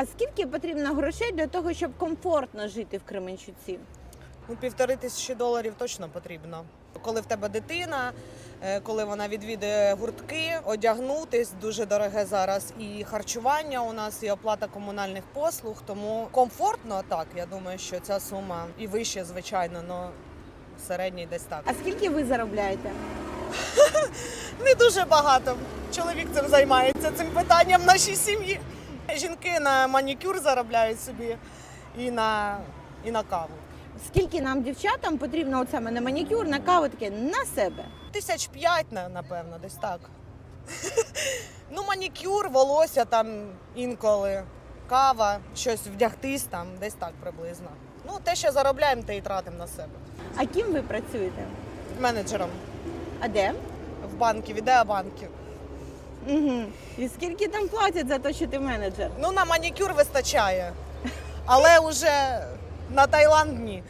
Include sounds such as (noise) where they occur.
А скільки потрібно грошей для того, щоб комфортно жити в Кременчуці? Ну, півтори тисячі доларів точно потрібно. Коли в тебе дитина, е, коли вона відвідує гуртки, одягнутись дуже дороге зараз. І харчування у нас, і оплата комунальних послуг. Тому комфортно так. Я думаю, що ця сума і вище, звичайно, але середній десь так. А скільки ви заробляєте? (laughs) Не дуже багато. Чоловік цим займається цим питанням в нашій сім'ї. Жінки на манікюр заробляють собі і на, і на каву. Скільки нам дівчатам потрібно от саме на манікюр, на каву таке на себе? Тисяч п'ять, на- напевно, десь так. (laughs) ну, манікюр, волосся там інколи, кава, щось вдягтись там, десь так приблизно. Ну, те, що заробляємо, те і тратимо на себе. А ким ви працюєте? Менеджером А де? в банки, в ідеабанки. Угу. І скільки там платять за те, що ти менеджер? Ну, на манікюр вистачає. Але вже на Таїланд ні.